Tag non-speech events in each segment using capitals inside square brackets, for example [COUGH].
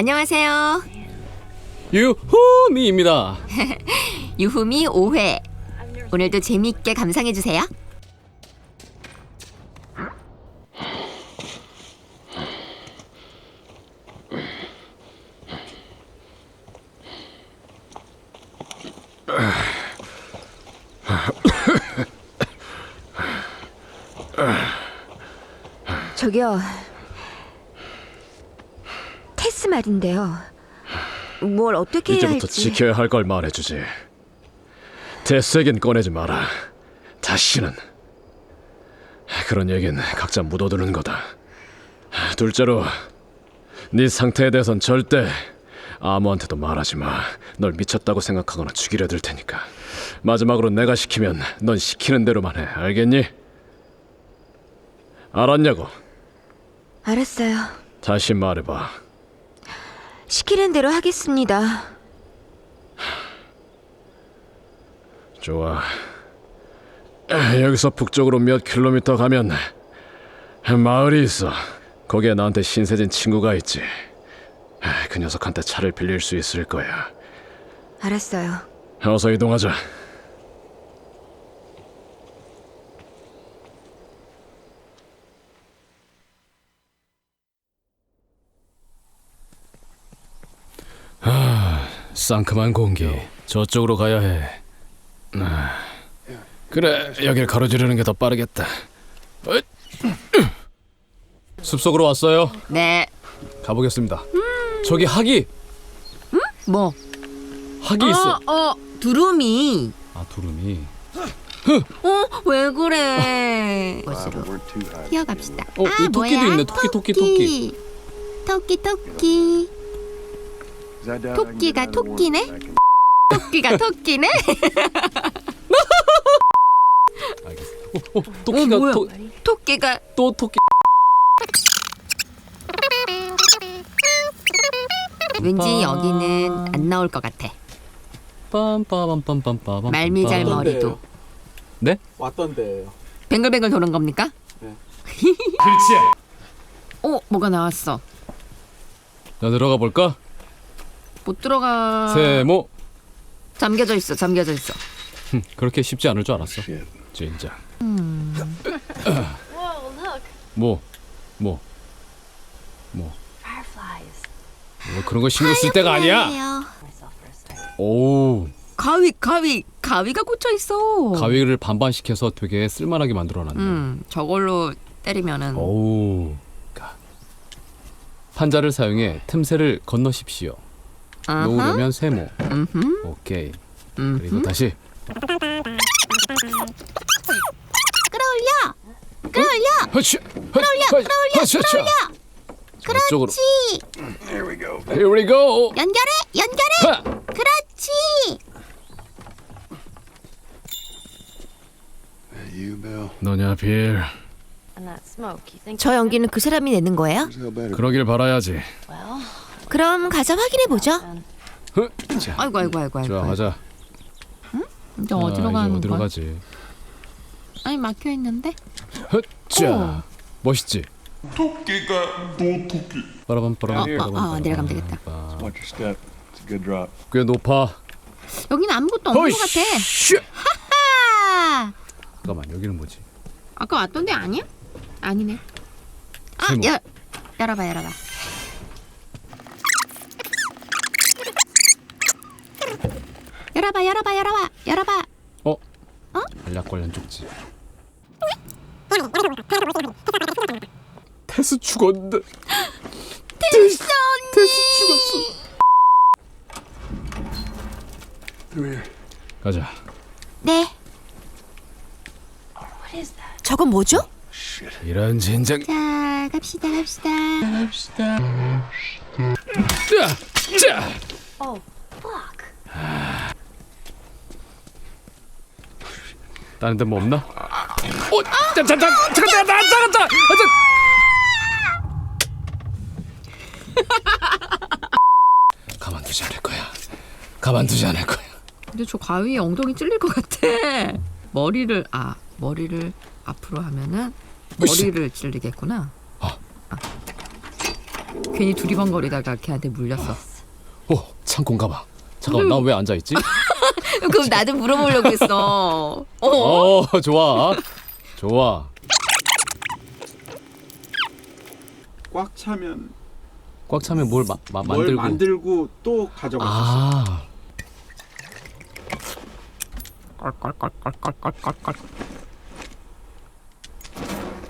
안녕하세요. 유후 미입니다. [LAUGHS] 유후미 5회. 오늘도 재미있게 감상해 주세요. 저기요. 말인데요. 뭘 어떻게 해야 이제부터 할지. 지켜야 할 걸 말해주지. 데스에겐 꺼내지 마라. 다시는. 그런 얘긴 각자 묻어두는 거다. 둘째로, 네 상태에 대해선 절대 아무한테도 말하지 마. 널 미쳤다고 생각하거나 죽이려 들 테니까. 마지막으로 내가 시키면 넌 시키는 대로만 해. 알겠니? 알았냐고. 알았어요. 다시 말해봐. 시키는 대로 하겠습니다. 좋아. 여기서 북쪽으로 몇 킬로미터 가면 마을이 있어. 거기에 나한테 신세진 친구가 있지. 그 녀석한테 차를 빌릴 수 있을 거야. 알았어요. 어서 이동하자. 아, 상큼한 공기. 저쪽으로 가야 해. 아, 그래, 여길 가로지르는 게 더 빠르겠다. 숲속으로 왔어요. 네. 가보겠습니다. 저기 학이 뭐? 학이 있어. 어, 어, 두루미. 아 두루미. 어, 왜 그래? [LAUGHS] 것으로 뛰어갑시다. 어, 이 토끼도 있네. 토끼, 토끼, 토끼. 토끼, 토끼. 토끼가 토끼네? 토끼가 토끼네? 어, 어, 토끼가 뭐야? 토, 토끼가 또 토끼. 왠지 여기는 안 나올 것 같아. 빰빠밤빰빰빰빰. 말미잘 머리도. 네? 왔던데요. 뱅글뱅글 도는 겁니까? 네. 그렇지. 어, 뭐가 나왔어. 자 들어가 볼까? 못 들어가. 세모. 잠겨져 있어. 잠겨져 있어. 흠, 그렇게 쉽지 않을 줄 알았어. 진짜. [CLEARS THROAT] 뭐, 뭐, 뭐. 뭐 그런 거 신경 쓸 때가 아니야. 오, 가위, 가위, 가위가 꽂혀 있어. 가위를 반반 시켜서 되게 쓸만하게 만들어놨네. 음, 저걸로 때리면은 오. 가. 판자를 사용해 틈새를 건너십시오. 아하. 놓으려면 세모. 음흠. 오케이. 음. 그리고 다시. 끌어올려. 끌어올려. 허쉬. 끌어올려. 끌어올려. 끌어올려. 저쪽으로. Here we go. 연결해. 연결해. 하! 그렇지. You, Bill. 너냐 빌. 저 연기는 그 사람이 내는 거예요? 그러길 바라야지. 그럼 가서 확인해 보죠. 흐, 자, 아이고 아이고 아이고 아이고. 좋아 가자. 이제 아, 어디로 이제 가는 어디로 거야? 가지? 아니 막혀 있는데. 흐, 자, 어. 멋있지. 토끼가 또 토끼. 빠라밤 빠라밤. 어, 어, 빠라밤, 어, 빠라밤, 내려가면 되겠다. 빠라밤. Watch your step. It's a good drop. 꽤 높아. 여기는 아무것도 없는 것 같아. 슈! 아, 잠깐만 여기는 뭐지? 아까 왔던 데 아니야? 아니네. 아, 세모. 여, 열어봐 열어봐. 열어봐 열어봐 열어봐 열어봐. 어? 알약 관련 쪽지. 테스 죽었는데. 됐어 테스 죽었어. Here. 가자. 네. 저건 뭐죠? 이런 젠장. 자 갑시다 갑시다. 자, 자. 다른 데 뭐 없나? 어, 잠깐, 잠깐, 잠깐, 잠깐, 잠깐, 잠깐, 잠깐. 가만두지 않을 거야. 가만두지 않을 거야. 근데 저 가위에 엉덩이 찔릴 것 같아. 머리를 아 머리를 앞으로 하면은 으쌰. 머리를 찔리겠구나. 어. 아. 괜히 두리번거리다가 걔한테 물렸어. 어 창고인가 봐. 잠깐만 나 왜 앉아 있지? [LAUGHS] 그럼 나도 물어보려고 했어. [LAUGHS] 어? 어 좋아 좋아. 꽉 차면 꽉 차면 뭘 마, 마, 뭘 만들고. 만들고 또 가져가. 아.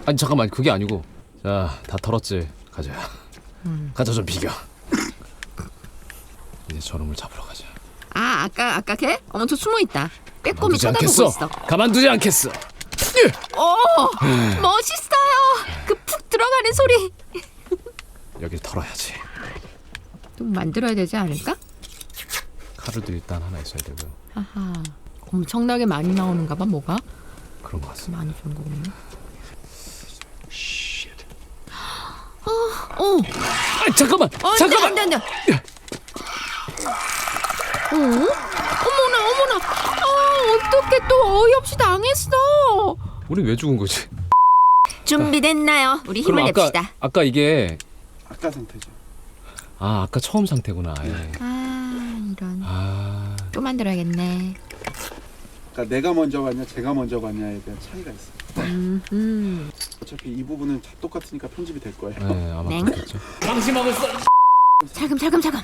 아니 잠깐만 그게 아니고 자 다 털었지 가자. 가자 좀 비겨. 이제 저놈을 잡으러 가자. 아 아까 아까 걔? 어머 저 숨어 있다. 빼꼼히 가만두지 쳐다보고 않겠어. 있어. 가만두지 않겠어. 오 멋있어요. 그 푹 들어가는 소리. 여길 털어야지. 좀 만들어야 되지 않을까? 칼을도 일단 하나 있어야 되고요. 아하. 엄청나게 많이 나오는가 봐 뭐가? 그런 것 같습니다. 많이 주는 거군요. Shit. 어. 아 잠깐만 어, 잠깐만. 안돼 안돼 안돼. 어? 어머나 어머나. 아 어떻게 또 어이없이 당했어. 우리 왜 죽은 거지? 준비됐나요? 우리 힘을 아까 냅시다. 아까 이게 아까 상태죠. 아 아까 처음 상태구나. 아예. 아 이런. 아 또 만들어야겠네. 그러니까 내가 먼저 갔냐, 제가 먼저 갔냐에 대한 차이가 있어. 음. 어차피 이 부분은 다 똑같으니까 편집이 될 거예요. 네, 아마 냉. 그렇겠죠. 살금 살금 살금.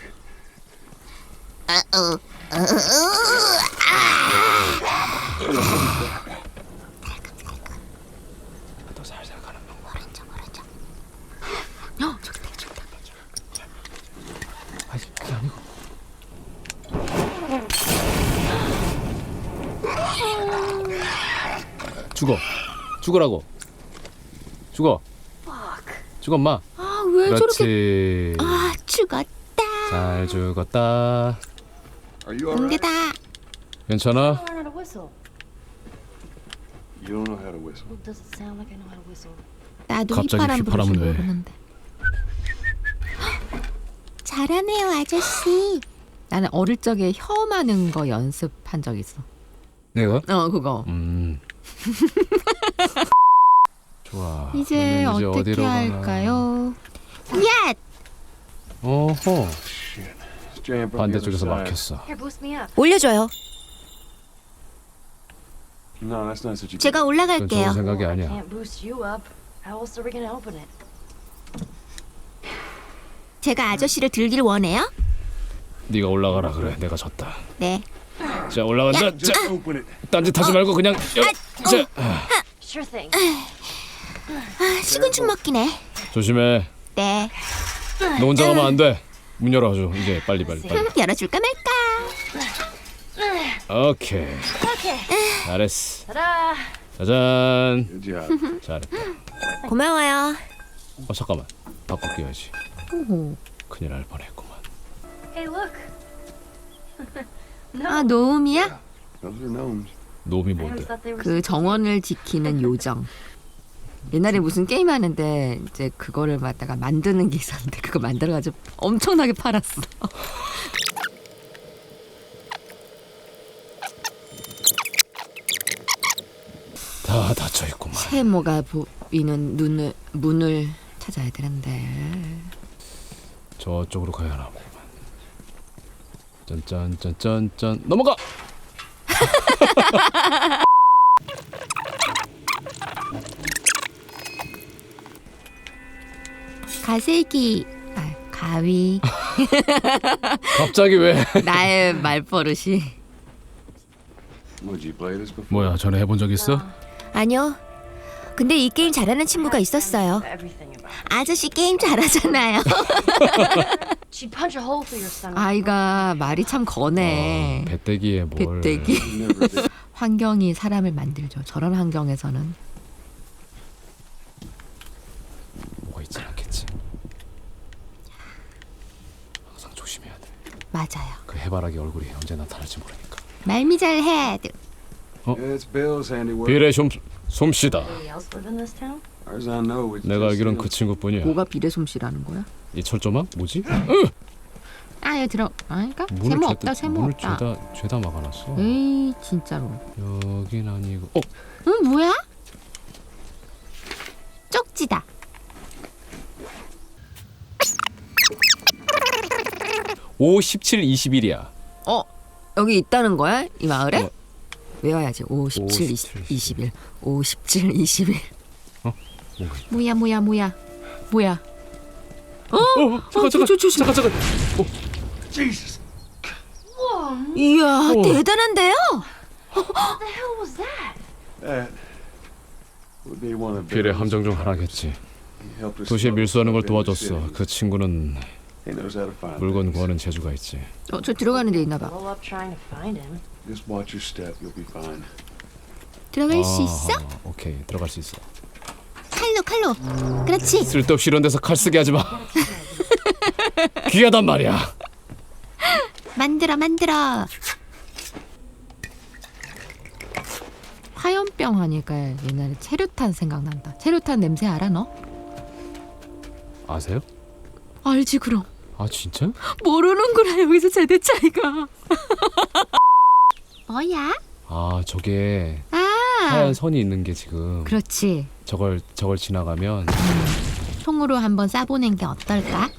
더 살살 가는 방법. 어 저기다 저기다. 아니 그게 아니고. 죽어. 죽으라고. 죽어. 죽어 엄마. 아왜 저렇게? 그렇지. 아 죽었다. 잘 죽었다. Are you alright? 응대다. 괜찮아? I don't know how to whistle. You don't know how to whistle. Well, it sound like I know how to whistle? 나도 갑자기 휘파람 휘파람은 왜? 모르는데. 잘하네요 아저씨. 나는 어릴 적에 혀 마는 거 연습한 적 있어. 내가? 어 그거. 음. 좋아. 이제 그럼 어떻게 가나? 할까요? 야 어허. 반대쪽에서 막혔어. 올려줘요. 제가 그건 좋은 올라갈게요. 생각이 아니야. 제가 아저씨를 들길 원해요? 네가 올라가라 그래. 내가 졌다. 네. 자 올라간다. 자, it. 딴짓 하지 말고 그냥. 여, 자. 아, 식은 죽 먹기네. 조심해. 네. 너 혼자 가면 안 돼. 문 열어줘. 이제 빨리 빨리 빨리. 흠, 열어줄까 말까. 오케이. 잘했어. Ta-da! 짜잔. Job. 잘했다. 고마워요. 어 잠깐만. 바꿔 끼워야지. 오호. 큰일 날 뻔했구만. Hey, look. no, 아 노음이야? Those are gnomes. 놈이 I 뭔데? always thought they were. 그 정원을 지키는 요정. 옛날에 무슨 게임 하는데 이제 그거를 갖다가 만드는 게 있었는데 그거 만들어가지고 엄청나게 팔았어. 다 닫혀 있구만. 세모가 보이는 눈을 문을 찾아야 되는데. 저쪽으로 가야 하나 보구만. 짠짠짠짠짠 넘어가. [LAUGHS] 가세기, 아, 가위. [LAUGHS] 갑자기 왜? 나의 말버릇이. Would you play this before? 뭐야 전에 해본 적 있어? 아니요. 근데 이 게임 잘하는 친구가 있었어요. Everything about. 아저씨 게임 잘하잖아요. it. She'd punch a hole through your stomach. 아이가 말이 참 거네. 어, 배때기에 뭘? 배때기. Never did. 환경이 사람을 만들죠. 저런 환경에서는 뭐가 있진 않겠지. 항상 조심해야 돼. 맞아요. 그 해바라기 얼굴이 언제 나타날지 모르니까. 말미 잘 헤드. Yeah, it's Bill's handiwork. 비례 솜 솜씨다. As I know, it's 내가 just 알기론 him. 그 친구뿐이야. 뭐가 비례솜씨라는 거야? 이 철조망 뭐지? 아 여기 들어. 아니까 문을 세모 없다. 세모 문을 없다. 죄다 죄다 막아놨어. 에이 진짜로. 여긴 아니고. 어 응 뭐야? 쪽지다. 5, 17, 21이야. 어 여기 있다는 거야 이 마을에? 어. 외워야지 5, 17, 20, 21 5, 17, 21 어? 뭔가. 뭐야 뭐야 뭐야 뭐야 어? 어, 잠깐 잠깐 조, 조, 조심. 잠깐 잠깐. Jesus. 이야 어. 대단한데요? Be one of 필의. 함정 중 하나겠지. 도시에 밀수하는 걸 도와줬어. 그 친구는 He knows how to find 물건 things. 구하는 재주가 있지. 어, 저 들어가는 데 있나 봐 Blow up trying to find him. Just watch your step. You'll be fine. 들어갈 수 아, 있어? 오케이 들어갈 수 있어. 칼로 칼로. 그렇지. 쓸데없이 이런 데서 칼 쓰게 하지 마. [LAUGHS] 귀하단 말이야. 만들어 만들어. 화염병 하니까 옛날에 체류탄 생각난다 체류탄 냄새 알아 너? 아세요? 알지 그럼 아 진짜? 모르는구나 여기서 세대 차이가 [LAUGHS] 뭐야? 아 저게 아 하얀 선이 있는 게 지금 그렇지 저걸 저걸 지나가면 통으로 한번 싸보는 게 어떨까?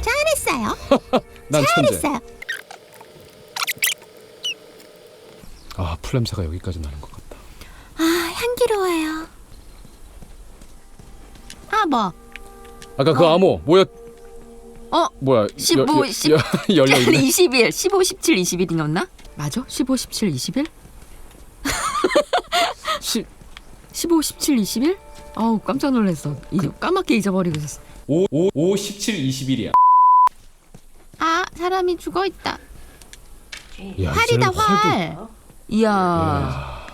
잘했어요. [LAUGHS] 난 천재. 잘했어요. 아 풀냄새가 여기까지 나는 것 같다. 아 향기로워요. 아 뭐? 아까 그 암호 뭐야? 어? 뭐야? 15, 여- 여- 10. 여- 열려 있네. 21 15 17 21이었나? 맞아? 15 17 21? 10 15 17 21? 아우 깜짝 놀랐어 이제 까맣게 잊어버리고 있었어 5, 5, 5, 17, 21이야. 아 사람이 죽어 있다. 활이다 활. 이야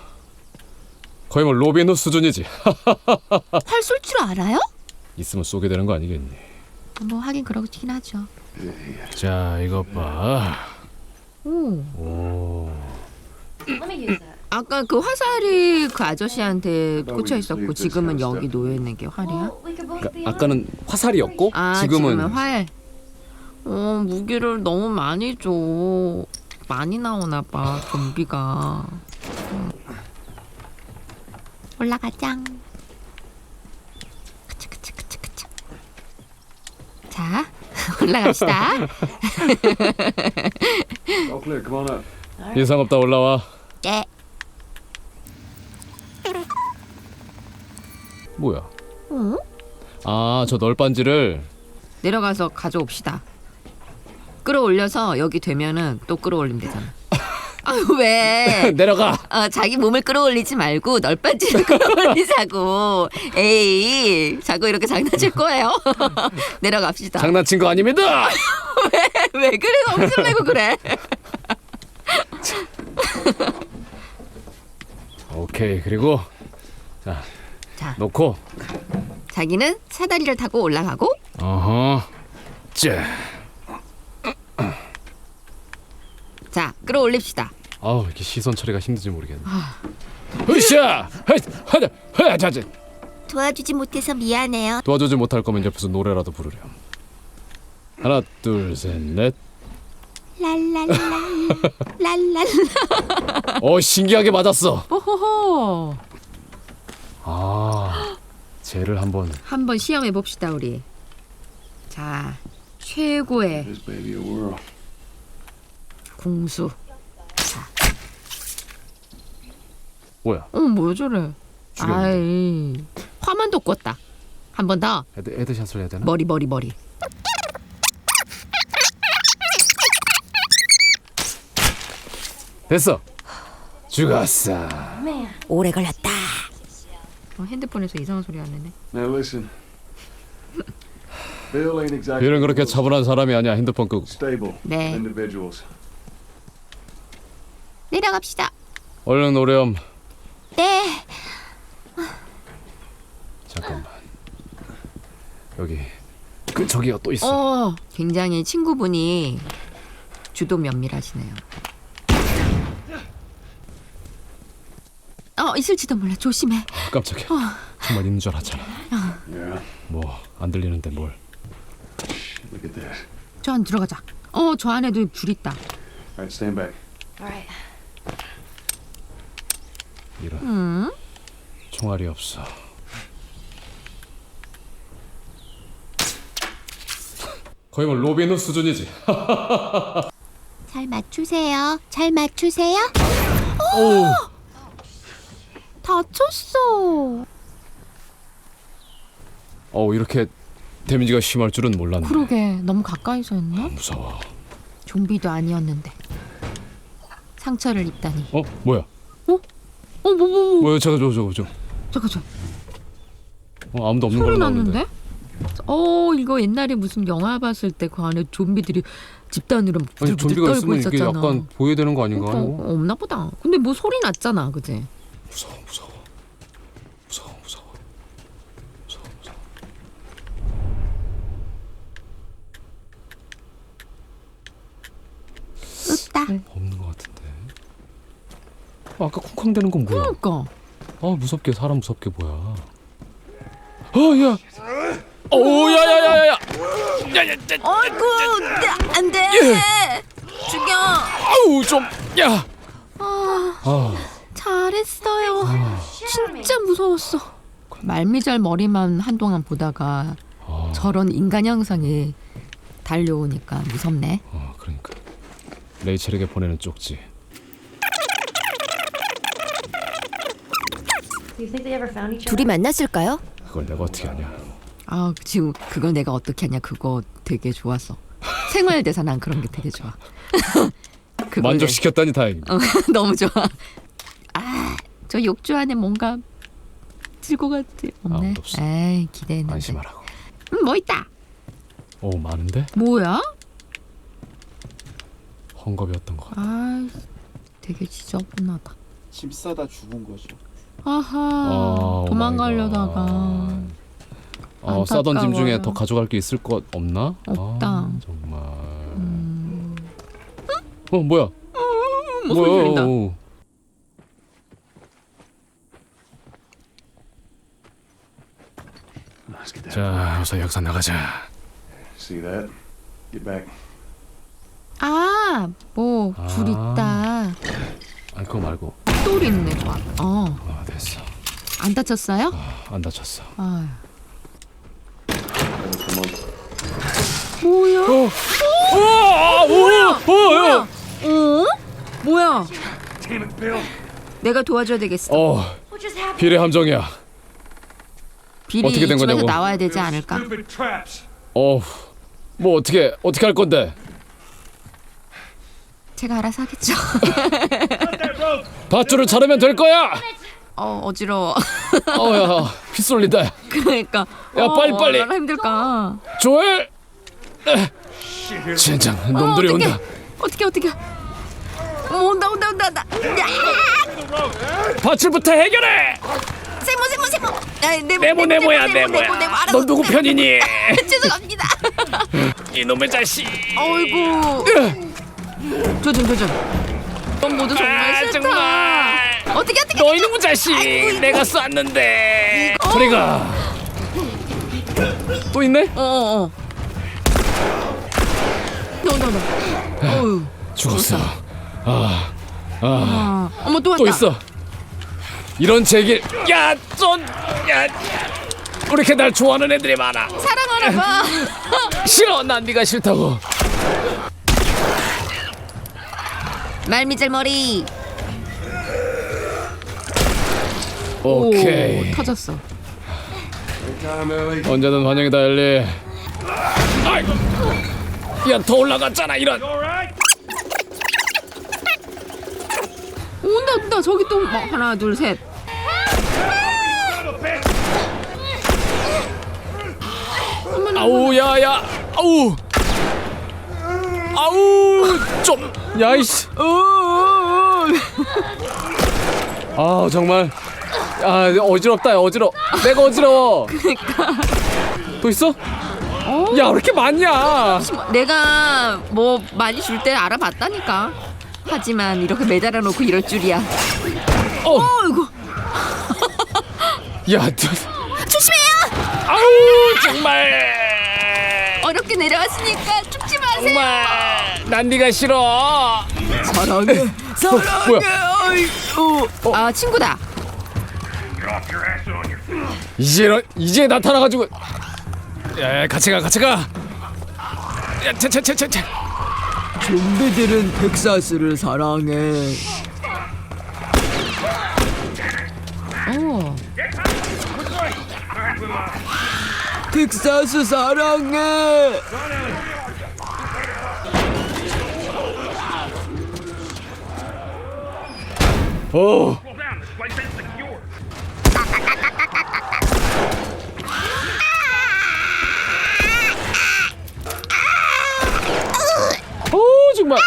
거의 뭐 로빈 후 수준이지. 활 쏠 줄 알아요? 있으면 쏘게 되는 거 아니겠니? 뭐 하긴 그러긴 하죠. 자 이것 봐. 오 오. That. 아까 그 화살이 그 아저씨한테 꽂혀 있었고 지금은 여기 놓여 있는 게 활이야? Both be 그러니까 아까는 화살이었고 아 지금은, 지금은 활. 어 무기를 너무 많이 줘. 많이 나오나 봐 좀비가. 올라가짱. 그치 그치 그치 그치. 자 [LAUGHS] 올라갑시다. All clear. Come on up. 이상 없다 올라와. 네. 뭐야? 어? 아저 널빤지를 내려가서 가져옵시다. 끌어올려서 여기 되면은 또 끌어올리면 되잖아. 아 왜? [LAUGHS] 내려가. 어, 자기 몸을 끌어올리지 말고 널빤지를 [LAUGHS] 끌어올리자고. 에이, 자꾸 이렇게 장난칠 거예요. [LAUGHS] 내려갑시다. 장난친 거 아닙니다. 왜 그래? 엄청 내고 그래? 오케이 그리고 자 자, 놓고. 자기는 사다리를 타고 올라가고 어허. 자. 자, 끌어올립시다. 아우 이렇게 시선 처리가 힘든지 모르겠네. 으쌰! 헤이! 하자! 헤이! 자자! 도와주지 못해서 미안해요. 도와주지 못할 거면 옆에서 노래라도 부르렴. 하나, 둘, 셋, 넷. 랄랄랄 랄랄라. 어 신기하게 맞았어. 호호호. 아, 쟤를 한번 한번 시험해 봅시다, 우리. 자, 최고의. 궁수. 뭐야? 어, 뭐 저래? 죽였네. 아이, 화만 돋궜다. 한 번 더. 헤드 헤드샷을 해야 되나? 머리, 머리, 머리. 됐어. 죽었어. 오래 걸렸다. 어, 핸드폰에서 이상한 소리 안 내네. Now listen. Bill ain't exactly. 빌은 그렇게 차분한 사람이 아니야. 핸드폰 끄고. stable 네. individuals. 내려갑시다. 얼른 오렴. 네. 잠깐만. 여기 그 저기가 또 있어. 어, 굉장히 친구분이 주도 면밀하시네요. 어, 있을지도 몰라. 조심해. 아, 깜짝이야. 정말 있는 줄 알았잖아. Yeah. 뭐 안 들리는데 뭘? Look at this. 저 안 들어가자. 어, 저 안에도 불 있다. All right, stand back. all right. 이런 음. 총알이 없어. 거의 뭐 로빈 후 수준이지. [LAUGHS] 잘 맞추세요. 잘 맞추세요. 오. 다쳤어. 어 이렇게 데미지가 심할 줄은 몰랐네. 그러게 너무 가까이서 했나? 무서워. 좀비도 아니었는데 상처를 입다니. 어 뭐야? 어뭐 뭐뭐 뭐, 뭐야 저거 저거 저거 저거. 잠깐 저 어, 아무도 없는 소리 걸로. 났는데? 어 이거 옛날에 무슨 영화 봤을 때 그 안에 좀비들이 집단으로 막 아니 부들부들 좀비가 떨고 있으면 이게 있었잖아. 약간 보여야 되는 거 아닌가? 그러니까 이거? 없나 보다. 근데 뭐 소리 났잖아, 그지? 무서워 무서워 무서워 무서워 무서워. 웃다. 없는 것 같은데. 어, 아까 쿵쾅대는 건 뭐야? 그러니까. 아 무섭게 사람 무섭게 뭐야? 어 야. 오 야야야야야. 어이구, 안 돼. 죽여. 아우 좀 야. 아 아 잘했어요. 진짜 무서웠어. 말미잘 머리만 한동안 보다가 아, 저런 인간 형상이 달려오니까 무섭네. 아 그러니까 레이첼에게 보내는 쪽지. 둘이 만났을까요? 그걸 내가 어떻게 하냐? 아 지금 그걸 내가 어떻게 하냐 그거 되게 좋았어. 생활 대사 난 그런 게 되게 좋아. [LAUGHS] 그걸 만족시켰다니 다행이다. 어, [LAUGHS] 너무 좋아. 아, 저 욕조 안에 뭔가 들고 갔지 없네. 아무도 없어. 에이 기대했는데. 안심하라고. 음, 뭐 있다. 오 많은데? 뭐야? 헝겊이었던 것 같아. 아, 되게 지저분하다. 집 싸다 죽은 거죠. 아하, 아, 도망가려다가 어 싸던 짐 중에 안타까워요. 더 가져갈 게 있을 것 없나? 없다. 아, 정말. 음, 어 뭐야? 뭐 소리 들린다. 오. Let's get that. 자 어서 역사 나가자. See that? Get back. 아, 뭐불 아. 있다. 아니 그거 말고. 똘 있네, 저 앞. 어, 아 됐어. 안 다쳤어요? 안 다쳤어. 아, That'll come on. 뭐야? 아, 뭐야? 뭐야? 어? 뭐야? 내가 도와줘야 되겠어. 어? 비례 함정이야. 비리 어떻게 된 거냐고. 나와야 되지 않을까? 어. 뭐 어떻게 어떻게 할 건데? 제가 알아서 하겠죠. [LAUGHS] 밧줄을 자르면 될 거야. 어, 어지러워. 어야 피 쏠린다. 그러니까. 야, 어, 빨리, 빨리. 얼마나 힘들까. 조엘. 젠장 놈들이 어, 어떡해. 온다. 어떻게 어떻게? 어, 온다 온다 온다 온다. 야! 밧줄부터 해결해. 세모 세모 세모. 아, 네모 네모 네모야 네모 네모야. 네모, 알아서. 넌 누구 편이니? [LAUGHS] 죄송합니다. [LAUGHS] 이놈의 자식. 어이구. 조준 조준. 이건 모두 정말 아, 싫다. 정말. 어떻게 어떻게? 너 이놈의 자식. 내가 쐈는데. 소리가. 또 있네? 어 어. 어. 너너너. 어유. 죽었어. 아, 아, 아, 어머 또 왔다. 또 있어. 이런 제길. 야, 쫀. 야, 왜 이렇게 날 좋아하는 애들이 많아. 사랑하나 봐. [LAUGHS] 싫어, 난 네가 싫다고. 말미잘 머리. 오케이. 오, 터졌어. 언제든 환영이다, 엘리. 아이, 야, 더 올라갔잖아, 이런. 온다 온다 저기 또 뭐, 하나 둘 셋. 아우, 야, 야, 아우, 아우, 좀, 야, 이씨. 아, 정말. 아, 어지럽다, 야, 어지러. 내가 어지러워. 또 있어? 야, 왜 이렇게 많냐? 내가 뭐 많이 줄 때 알아봤다니까. 하지만 이렇게 매달아 놓고 이럴 줄이야. 어, 어이구. 야, 저, 조심해요. 아우, 정말. 어렵게 내려왔으니까 죽지 마세요. 정말 난 네가 싫어. 사랑해. 뭐야? 어. 아 친구다. 이제 이제 나타나가지고. 야, 같이 가, 같이 가. 야, 차, 차, 차, 차, 차. 좀비들은 텍사스를 사랑해. 어. 텍사스 사랑해. 오. 오 정말.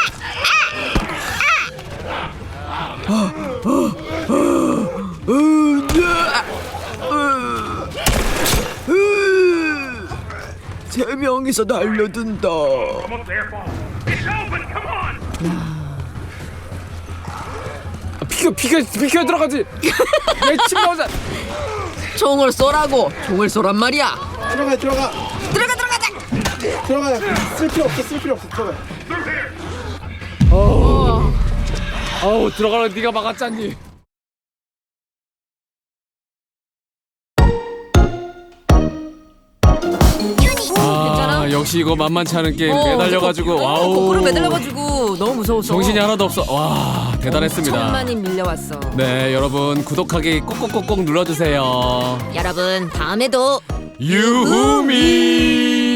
세 명이서 달려든다. 아, 피겨 피겨 피겨 들어가지. 내침 나오자. 총을 쏘라고. 총을 쏘란 말이야. 들어가 들어가 들어가 들어가자. 들어가 쓸 필요 없어 쓸 필요 없어 들어가 아우 들어가라 네가 막았잖니. 역시 이거 만만치 않은 게임 매달려가지고 와우. 거꾸로 매달려가지고 너무 무서워서. 정신이 하나도 없어. 와 대단했습니다. 천만이 밀려왔어. 네 여러분 구독하기 꼭꼭꼭꼭 눌러주세요. 여러분 다음에도 유후미